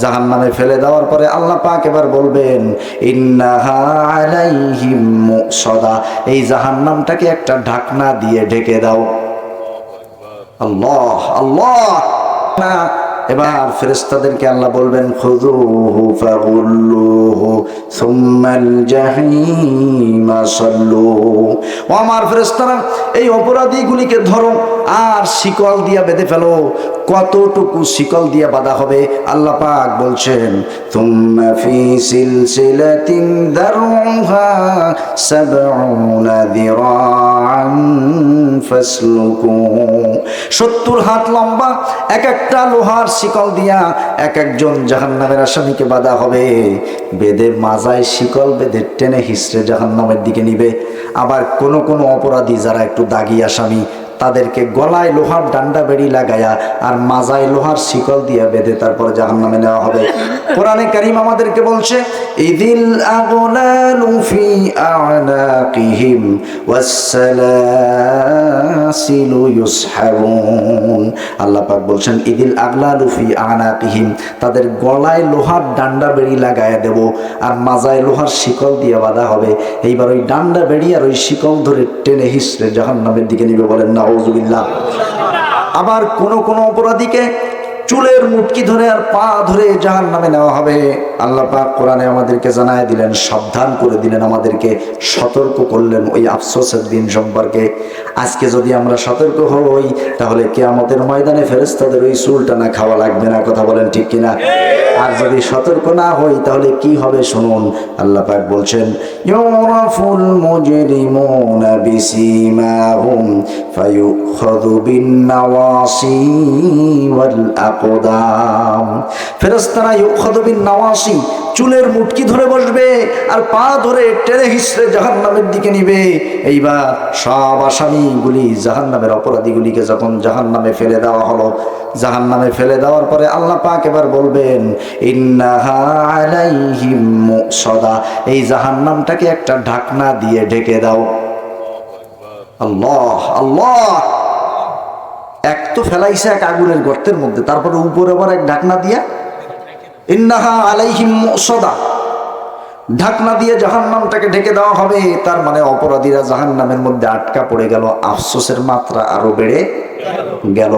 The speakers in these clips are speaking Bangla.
জাহান নামে ফেলে দেওয়ার পরে আল্লাহ পাক এবার বলবেন সদা এই জাহান নামটাকে একটা ঢাকনা দিয়ে ঢেকে দাও। আল্লাহ আল্লাহ। না এবার ফেরেস্তাদেরকে আল্লাহ বলবেন, খুযুহু সুম্মাল জাহিমা সাল্লুহু ও আমার ফেরেশতারা, এই অপরাধীগুলিকে ধরো, আর শিকল দিয়া বেঁধে ফেলো। কতটুকু শিকল দিয়া বাঁধা হবে, আল্লাহ পাক বলছেন তুম্মা ফি সিলসিলাতিন দারুহা সাবউনা দিরাআন 70 হাত লম্বা, এক একটা লোহার শিকল দিয়া এক একজন জাহান্নামের আসামিকে বাঁধা হবে। বেদে মাজায় শিকল বেঁধে টেনে হিসড়ে জাহান্নামের দিকে নিবে। আবার কোন কোন অপরাধী যারা একটু দাগি আসামি তাদেরকে গলায় লোহার ডান্ডা বেড়ি লাগায়া আর মাজায় লোহার শিকল দিয়ে বেঁধে তারপর জাহান নামে নেওয়া হবে। কোরআনে কারিম আমাদেরকে বলছে, ইদিল আগলালু ফি আনাকিহিম ওয়াসসালাসিলু ইউসহাবুন। আল্লাহ পাক বলছেন, ইদিল আগলালু ফি আনাকিহিম, তাদের গলায় লোহার ডান্ডা বেড়ি লাগায়া দেব আর মাজায় লোহার শিকল দিয়ে বাঁধা হবে। এইবার ওই ডান্ডা বেড়ি আর ওই শিকল ধরে টেনে হিসড়ে জাহান্নামের দিকে নিবে বলেন না আবার কোন কোন অপরাধীকে চুলের মুটকি ধরে আর পা ধরে জাহান নামে নেওয়া হবে। আল্লাহ পাক কোরআনে আমাদেরকে জানায় দিলেন, সাবধান করে দিলেন আমাদেরকে, সতর্ক করলেন ওই আফসোসের দিন সম্পর্কে। আজকে যদি আমরা সতর্ক হই, তাহলে কেয়ামতের ময়দানে ফেরেস্তাদের ওই চুলটা না খাওয়া লাগবে না, কথা বলেন ঠিক কিনা? আর যদি সতর্ক না হই, তাহলে কি হবে শুনুন, আল্লাহ পাক বলছেন, ইউরাফুল আকদাম ফেরেশতারা ইউখাযু বিন নাওয়াসি, চুলের মুটকি ধরে বসবে আর পা ধরে টেনে হিসড়ে জাহান্নামের দিকে নিবে। এইবার সব আসামিগুলি জাহান্নামের অপরাধীগুলিকে যখন জাহান্নামে ফেলে দেওয়া হলো জাহান নামে ফেলে দেওয়ার পরে আল্লাহ পাক এবার বলবেন মুসদা এই জাহান নামটাকে একটা ঢাকনা দিয়ে ঢেকে দাও। আল্লাহ আল্লাহ। তো ফেলাইছে এক আগুনের গর্তের মধ্যে। তারপরে উপরে আবার এক ঢাকনা দিয়া, ইন্নাহা আলাইহিম মুসদা। ঢাকনা দিয়ে জাহান নামটাকে ঢেকে দেওয়া হবে। তার মানে অপরাধীরা জাহান নামের মধ্যে আটকা পড়ে গেল, আফসোসের মাত্রা আরও বেড়ে গেল।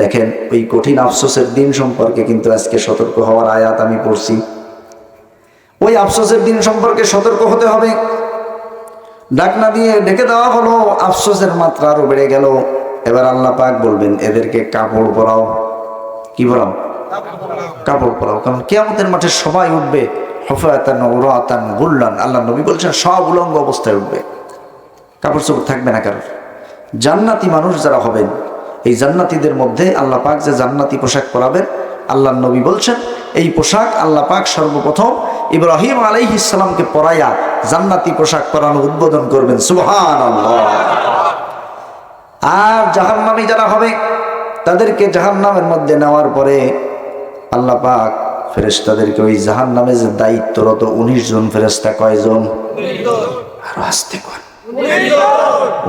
দেখেন, ওই কঠিন আফসোসের দিন সম্পর্কে কিন্তু আজকে সতর্ক হওয়ার আয়াত আমি পড়ছি। ওই আফসোসের দিন সম্পর্কে সতর্ক হতে হবে। ডাকনা দিয়ে ঢেকে দেওয়া হলো, আফসোসের মাত্রা আরও বেড়ে গেল। এবার আল্লাহ পাক বলবেন, এদেরকে কাপড় পরাও। কি পরাও? কাপড় পরাও। কারণ কেয়ামতের মাঠে সবাই উঠবে হফায়াতান ওরাতান গুল্লান। আল্লাহ নবী বলছেন, সব উলঙ্গ অবস্থায় উঠবে। কাপড় চোপড় থাকবে না কারোর। জান্নাতি মানুষ যারা হবেন, এই জান্নাতিদের মধ্যে আল্লাহ পাক যে জান্নাতি পোশাক পরাবেন, আল্লাহ নবী বলছেন, এই পোশাক আল্লাহ পাক সর্বপ্রথম ইব্রাহিম আলাইহ ইসলামকে পরাইয়া জান্নাতি পোশাক পরানো উদ্বোধন করবেন। সুবহান আর জাহান্নামী যারা হবে, তাদেরকে জাহান্নামের মধ্যে নেওয়ার পরে আল্লাহ পাক ফেরেশতাদেরকে ওই জাহান্নামে যে দায়িত্বরত উনিশ জন ফেরেশতা কয়জন? আরও আসতে কর।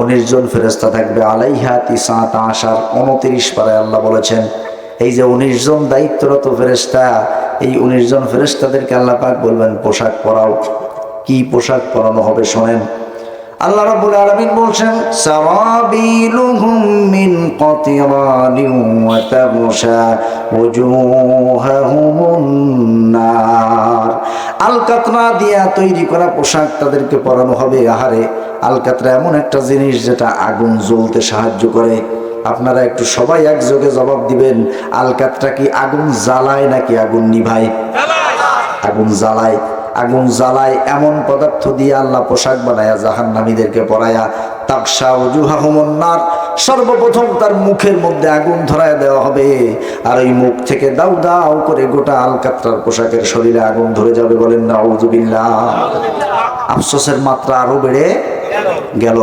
উনিশ জন ফেরেস্তা থাকবে। আলাইহা তিসাত আশার উনত্রিশ পারায় আল্লাহ বলেছেন, এই যে উনিশ জন দায়িত্বরত ফেরেস্তা এই উনিশ জন ফেরেস্তাদেরকে আল্লাহ পাক বলবেন, পোশাক পরাও। কি পোশাক পরানো হবে শোনেন? আল্লাহ রাব্বুল আলামিন বলছেন সারাবিলুহুম ওয়া তাগশা ওজুহাহুমুন নার আলকাতরা দিয়া তৈরি করা পোশাক তাদেরকে পরানো হবে। আহারে, আলকাতরা এমন একটা জিনিস যেটা আগুন জ্বলতে সাহায্য করে। আপনারা একটু সবাই একযোগে জবাব দিবেন, আলকাতরা কি আগুন জ্বালায় নাকি আগুন নিভায়? আগুন জ্বালায়। আগুন জ্বালায় এমন পদার্থ দিয়ে আল্লাহ পোশাক বানায়া জাহান নামীদেরকে পরায়া। সর্বপ্রথম তার মুখের মধ্যে আগুন ধরায় দেওয়া হবে। আর ওই মুখ থেকে দাউ দাউ করে গোটা আলকাত্রার পোশাকের শরীরে আগুন ধরে যাবে বলেন না আফসোসের মাত্রা আরও বেড়ে গেল।